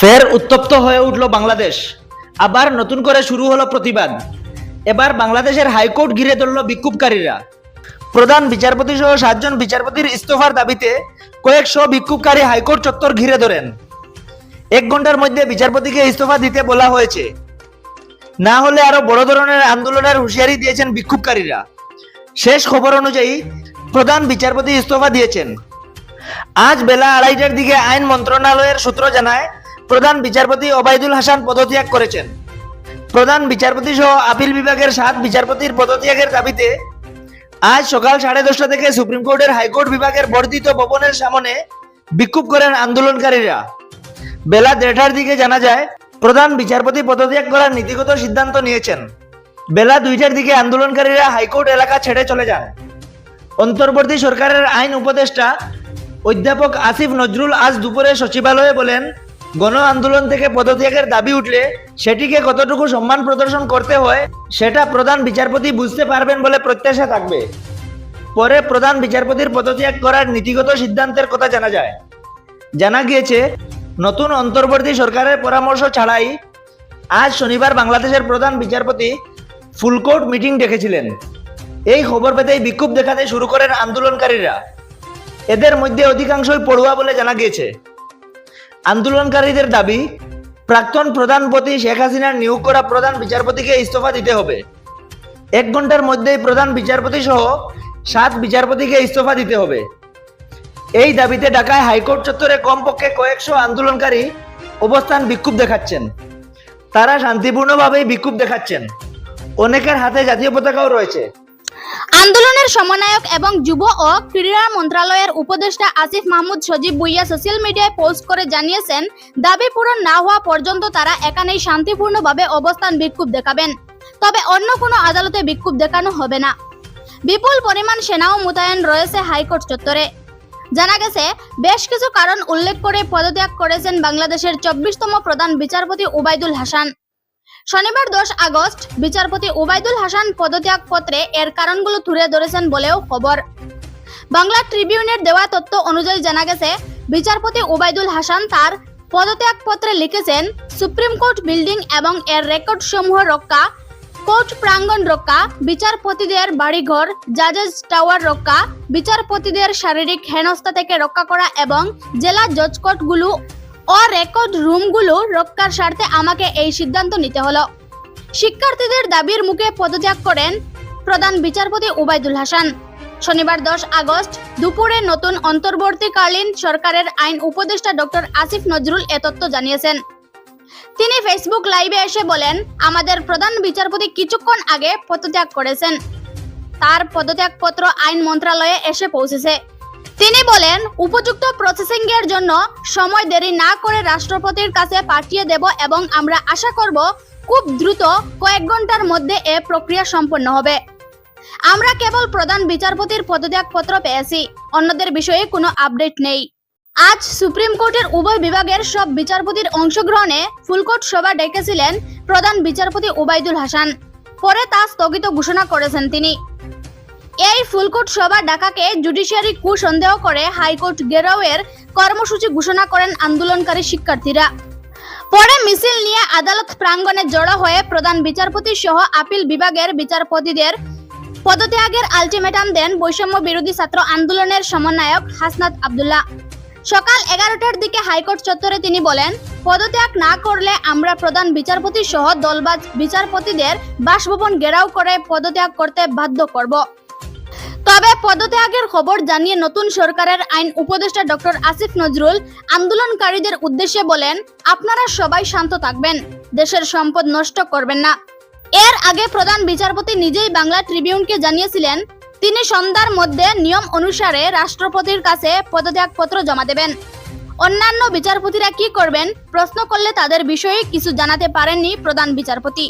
ফের উত্তপ্ত হয়ে উঠল বাংলাদেশ। আবার নতুন করে শুরু হলো প্রতিবাদ। এবার বাংলাদেশের হাইকোর্ট ঘিরে ধরল বিক্ষোভকারীরা। প্রধান বিচারপতি সহ সাতজন বিচারপতির ইস্তফার দাবিতে কয়েকশো বিক্ষোভকারী হাইকোর্ট চত্বর ঘিরে ধরেন। এক ঘণ্টার মধ্যে বিচারপতিকে ইস্তফা দিতে বলা হয়েছে। না হলে আরও বড় ধরনের আন্দোলনের হুঁশিয়ারি দিয়েছেন বিক্ষোভকারীরা। শেষ খবর অনুযায়ী প্রধান বিচারপতি ইস্তফা দিয়েছেন। আজ বেলা আড়াইটার দিকে আইন মন্ত্রণালয়ের সূত্র জানায় প্রধান বিচারপতি ওবায়দুল হাসান পদত্যাগ করেছেন। প্রধান বিচারপতি সহ আপিল বিভাগের সাত বিচারপতির পদত্যাগের দাবিতে আজ সকাল সাড়ে দশটা থেকে সুপ্রিম কোর্টের হাইকোর্ট বিভাগের বর্ধিত ভবনের সামনে বিক্ষোভ করেন আন্দোলনকারীরা। বেলা দেড়টার দিকে জানা যায়, প্রধান বিচারপতি পদত্যাগ করার নীতিগত সিদ্ধান্ত নিয়েছেন। বেলা দুইটার দিকে আন্দোলনকারীরা হাইকোর্ট এলাকা ছেড়ে চলে যান। অন্তর্বর্তী সরকারের আইন উপদেষ্টা অধ্যাপক আসিফ নজরুল আজ দুপুরে সচিবালয়ে বলেন গণ আন্দোলন থেকে পদত্যাগের দাবি উঠলে সেটিকে কতটুকু সম্মান প্রদর্শন করতে হয়, সেটা প্রধান বিচারপতি বুঝতে পারবেন বলে প্রত্যাশা থাকবে। পরে প্রধান বিচারপতির পদত্যাগ করার নীতিগত সিদ্ধান্তের কথা জানা যায়। জানা গিয়েছে, নতুন অন্তর্বর্তী সরকারের পরামর্শ ছাড়াই আজ শনিবার বাংলাদেশের প্রধান বিচারপতি ফুলকোর্ট মিটিং ডেকেছিলেন। এই খবর পেতেই বিক্ষোভ দেখাতে শুরু করেন আন্দোলনকারীরা। এদের মধ্যে অধিকাংশই পড়ুয়া বলে জানা গিয়েছে। আন্দোলনকারীদের দাবি, প্রাক্তন প্রধানপতি শেখ হাসিনার নিয়োগ করা প্রধান বিচারপতিকে ইস্তফা দিতে হবে। এক ঘণ্টার মধ্যেই প্রধান বিচারপতি সহ সাত বিচারপতিকে ইস্তফা দিতে হবে। এই দাবিতে ঢাকায় হাইকোর্ট চত্বরে কমপক্ষে কয়েকশো আন্দোলনকারী অবস্থান বিক্ষোভ দেখাচ্ছেন। তারা শান্তিপূর্ণভাবেই বিক্ষোভ দেখাচ্ছেন। অনেকের হাতে জাতীয় পতাকাও রয়েছে। আন্দোলনের সমন্বয়ক এবং যুব ও ক্রীড়া মন্ত্রণালয়ের উপদেষ্টা আসিফ মাহমুদ সজীব বুইয়া সোশ্যাল মিডিয়ায় পোস্ট করে জানিয়েছেন, দাবি পূরণ না হওয়া পর্যন্ত তারা এখানেই শান্তিপূর্ণভাবে অবস্থান বিক্ষোভ দেখাবেন। তবে অন্য কোনো আদালতে বিক্ষোভ দেখানো হবে না। বিপুল পরিমাণ সেনাও মোতায়েন রয়েছে হাইকোর্ট চত্বরে। জানা গেছে, বেশ কিছু কারণ উল্লেখ করে পদত্যাগ করেছেন বাংলাদেশের চব্বিশতম প্রধান বিচারপতি ওবায়দুল হাসান। শনিবার দশ আগস্ট, বিচারপতি ওবায়দুল হাসান পদত্যাগ পত্রে এর কারণগুলো তুলে ধরেছেন বলেও খবর। বাংলা ট্রিবিউনের দেওয়া তথ্য অনুযায়ী জানা গেছে, বিচারপতি ওবায়দুল হাসান তার পদত্যাগ পত্রে লিখেছেন, সুপ্রিম কোর্ট বিল্ডিং এবং এর রেকর্ড সমূহ রক্ষা, কোর্ট প্রাঙ্গণ রক্ষা, বিচারপতিদের বাড়িঘর, জাজেস টাওয়ার রক্ষা, বিচারপতিদের শারীরিক হেনস্থা থেকে রক্ষা করা এবং জেলা জজ কোর্টগুলো ও রেকর্ড রুমগুলো রক্ষার স্বার্থে আমাকে এই সিদ্ধান্ত নিতে হলো। শিক্ষার্থীদের দাবির মুখে পদত্যাগ করেন প্রধান বিচারপতি ওবায়দুল হাসান। শনিবার দশ আগস্ট দুপুরে নতুন অন্তর্বর্তীকালীন সরকারের আইন উপদেষ্টা ডক্টর আসিফ নজরুল এ তথ্য জানিয়েছেন। তিনি ফেসবুক লাইভে এসে বলেন, আমাদের প্রধান বিচারপতি কিছুক্ষণ আগে পদত্যাগ করেছেন। তার পদত্যাগপত্র আইন মন্ত্রণালয়ে এসে পৌঁছেছে। তিনি বলেন, উপযুক্ত প্রসেসিং এর জন্য সময় দেরি না করে রাষ্ট্রপতির কাছে পাঠিয়ে দেব এবং আমরা আশা করব খুব দ্রুত কয়েক ঘণ্টার মধ্যে এ প্রক্রিয়া সম্পন্ন হবে। আমরা কেবল প্রধান বিচারপতির পদত্যাগপত্র পেয়েছি, অন্যদের বিষয়ে কোনো আপডেট নেই। আজ সুপ্রিম কোর্টের উভয় বিভাগের সব বিচারপতির অংশগ্রহণে ফুলকোর্ট সভা ডেকেছিলেন প্রধান বিচারপতি ওবায়দুল হাসান। পরে তা স্থগিত ঘোষণা করেছেন তিনি। এই ফুলকোর্ট সভা ডাকাকে জুডিশিয়ারি কু সন্দেহ করে হাইকোর্ট গেরাওয়ের কর্মসূচি ঘোষণা করেন আন্দোলনকারী শিক্ষার্থীরা। পরে মিছিল নিয়ে আদালত প্রাঙ্গণে জড়ো হয়ে প্রধান বিচারপতি সহ আপিল বিভাগের বিচারপতিদের পদত্যাগের আলটিমেটাম দেন বৈষম্য বিরোধী ছাত্র আন্দোলনের সমন্বয়ক হাসনাত আব্দুল্লাহ। সকাল এগারোটার দিকে হাইকোর্ট চত্বরে তিনি বলেন, পদত্যাগ না করলে আমরা প্রধান বিচারপতি সহ দলবাজ বিচারপতিদের বাসভবন ঘেরাও করে পদত্যাগ করতে বাধ্য করব। তবে পদত্যাগের খবর জানিয়ে নতুন সরকারের আইন উপদেষ্টা ডক্টর আসিফ নজরুল আন্দোলনকারীদের উদ্দেশ্যে বলেন, আপনারা সবাই শান্ত থাকবেন, দেশের সম্পদ নষ্ট করবেন না। এর আগে প্রধান বিচারপতি নিজেই বাংলা ট্রিবিউনকে জানিয়েছিলেন, তিনি সন্ধ্যার মধ্যে নিয়ম অনুসারে রাষ্ট্রপতির কাছে পদত্যাগপত্র জমা দেবেন। অন্যান্য বিচারপতিরা কি করবেন, প্রশ্ন করলে তাদের বিষয়ে কিছু জানাতে পারেননি প্রধান বিচারপতি।